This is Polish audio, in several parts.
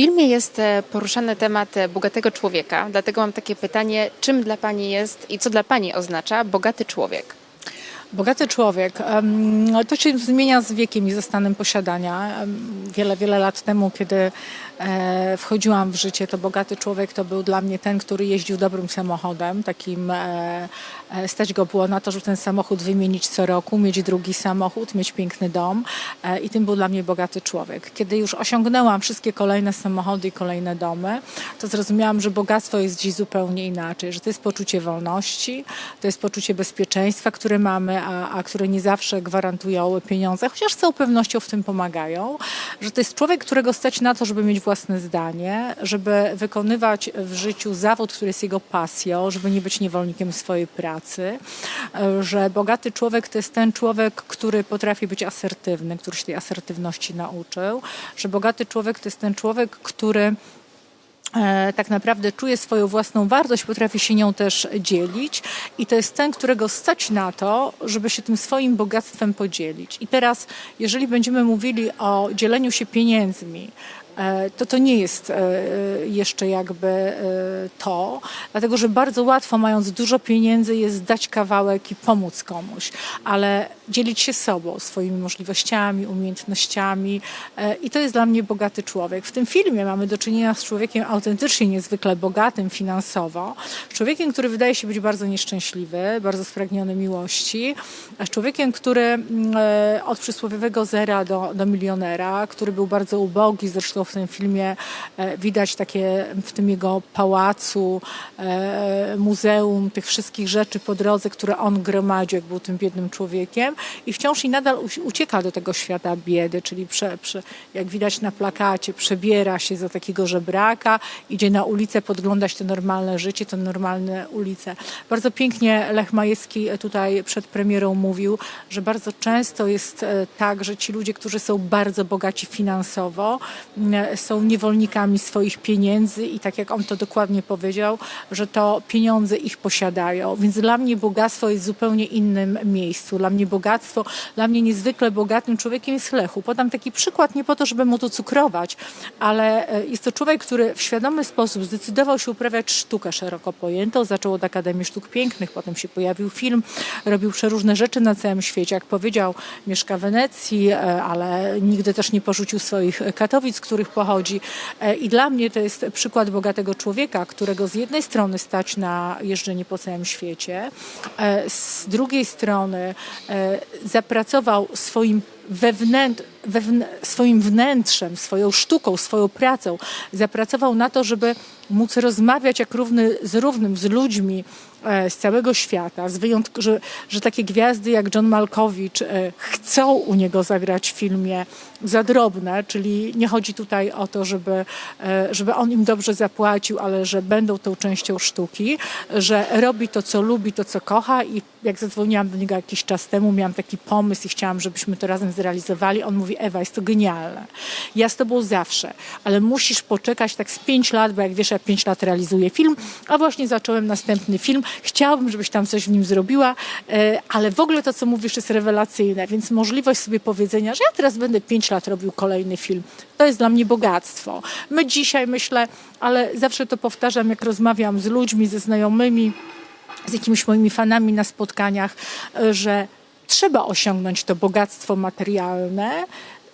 filmie jest e, poruszany temat e, bogatego człowieka, dlatego mam takie pytanie, czym dla Pani jest i co dla Pani oznacza bogaty człowiek? Bogaty człowiek. To się zmienia z wiekiem i ze stanem posiadania. Wiele, wiele lat temu, kiedy e, wchodziłam w życie, to bogaty człowiek to był dla mnie ten, który jeździł dobrym samochodem. Takim e, e, stać go było na to, żeby ten samochód wymienić co roku, mieć drugi samochód, mieć piękny dom i tym był dla mnie bogaty człowiek. Kiedy już osiągnęłam wszystkie kolejne samochody i kolejne domy, to zrozumiałam, że bogactwo jest dziś zupełnie inaczej, że to jest poczucie wolności, to jest poczucie bezpieczeństwa, które mamy, a, a które nie zawsze gwarantują pieniądze, chociaż z całą pewnością w tym pomagają, że to jest człowiek, którego stać na to, żeby mieć własne zdanie, żeby wykonywać w życiu zawód, który jest jego pasją, żeby nie być niewolnikiem swojej pracy, e, że bogaty człowiek to jest ten człowiek, który potrafi być asertywny, który się tej asertywności nauczył, że bogaty człowiek to jest ten człowiek, który tak naprawdę czuje swoją własną wartość, potrafi się nią też dzielić i to jest ten, którego stać na to, żeby się tym swoim bogactwem podzielić. I teraz, jeżeli będziemy mówili o dzieleniu się pieniędzmi, e, to to nie jest e, jeszcze jakby e, to, dlatego że bardzo łatwo, mając dużo pieniędzy, jest dać kawałek i pomóc komuś, ale dzielić się sobą, swoimi możliwościami, umiejętnościami e, i to jest dla mnie bogaty człowiek. W tym filmie mamy do czynienia z człowiekiem autentycznie niezwykle bogatym finansowo, człowiekiem, który wydaje się być bardzo nieszczęśliwy, bardzo spragniony miłości, człowiekiem, który mm, e, od przysłowiowego zera do, do milionera, który był bardzo ubogi, zresztą w tym filmie e, widać takie w tym jego pałacu, e, muzeum, tych wszystkich rzeczy po drodze, które on gromadził, jak był tym biednym człowiekiem i wciąż i nadal ucieka do tego świata biedy, czyli prze, prze, jak widać na plakacie, przebiera się za takiego żebraka, idzie na ulicę podglądać to normalne życie, to normalne ulice. Bardzo pięknie Lech Majewski tutaj przed premierą mówił, że bardzo często jest e, tak, że ci ludzie, którzy są bardzo bogaci finansowo, są niewolnikami swoich pieniędzy i tak jak on to dokładnie powiedział, że to pieniądze ich posiadają. Więc dla mnie bogactwo jest w zupełnie innym miejscu. Dla mnie bogactwo, dla mnie niezwykle bogatym człowiekiem jest Lechu. Podam taki przykład nie po to, żeby mu to cukrować, ale e, jest to człowiek, który w świadomy sposób zdecydował się uprawiać sztukę szeroko pojętą. Zaczął od Akademii Sztuk Pięknych, potem się pojawił film, robił przeróżne rzeczy na całym świecie. Jak powiedział, mieszka w Wenecji, e, ale nigdy też nie porzucił swoich Katowic, z których pochodzi. E, I dla mnie to jest przykład bogatego człowieka, którego z jednej strony stać na jeżdżenie po całym świecie, e, z drugiej strony e, zapracował swoim wewnętrz, wewn, swoim wnętrzem, swoją sztuką, swoją pracą, zapracował na to, żeby móc rozmawiać jak równy z równym, z ludźmi e, z całego świata, z wyjątk- że, że takie gwiazdy jak John Malkowicz e, chcą u niego zagrać w filmie za drobne, czyli nie chodzi tutaj o to, żeby, e, żeby on im dobrze zapłacił, ale że będą tą częścią sztuki, że robi to, co lubi, to, co kocha i jak zadzwoniłam do niego jakiś czas temu, miałam taki pomysł i chciałam, żebyśmy to razem zrealizowali. On mówi, Ewa, jest to genialne. Ja z tobą zawsze, ale musisz poczekać tak z pięć lat, bo jak wiesz, ja pięć lat realizuję film, a właśnie zacząłem następny film. Chciałabym, żebyś tam coś w nim zrobiła, e, ale w ogóle to, co mówisz, jest rewelacyjne, więc możliwość sobie powiedzenia, że ja teraz będę pięć lat robił kolejny film, to jest dla mnie bogactwo. My dzisiaj, myślę, ale zawsze to powtarzam, jak rozmawiam z ludźmi, ze znajomymi, z jakimiś moimi fanami na spotkaniach, e, że trzeba osiągnąć to bogactwo materialne,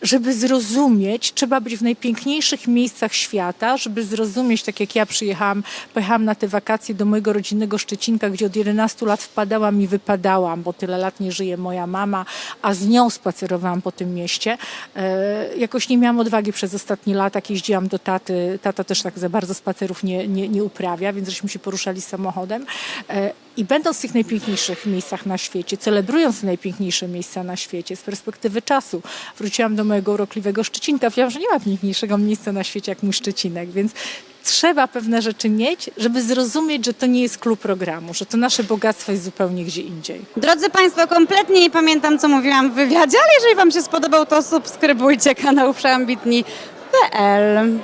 żeby zrozumieć, trzeba być w najpiękniejszych miejscach świata, żeby zrozumieć, tak jak ja przyjechałam, pojechałam na te wakacje do mojego rodzinnego Szczecinka, gdzie od 11 lat wpadałam i wypadałam, bo tyle lat nie żyje moja mama, a z nią spacerowałam po tym mieście. E, jakoś nie miałam odwagi przez ostatnie lata, jak jeździłam do taty, tata też tak za bardzo spacerów nie, nie, nie uprawia, więc żeśmy się poruszali samochodem. E, i będąc w tych najpiękniejszych miejscach na świecie, celebrując najpiękniejsze miejsca na świecie, z perspektywy czasu, wróciłam do mojego urokliwego Szczecinka. Wiem, że nie ma piękniejszego miejsca na świecie jak mój Szczecinek, więc trzeba pewne rzeczy mieć, żeby zrozumieć, że to nie jest klub programu, że to nasze bogactwo jest zupełnie gdzie indziej. Drodzy Państwo, kompletnie nie pamiętam, co mówiłam w wywiadzie, ale jeżeli Wam się spodobał, to subskrybujcie kanał Przeambitni.pl.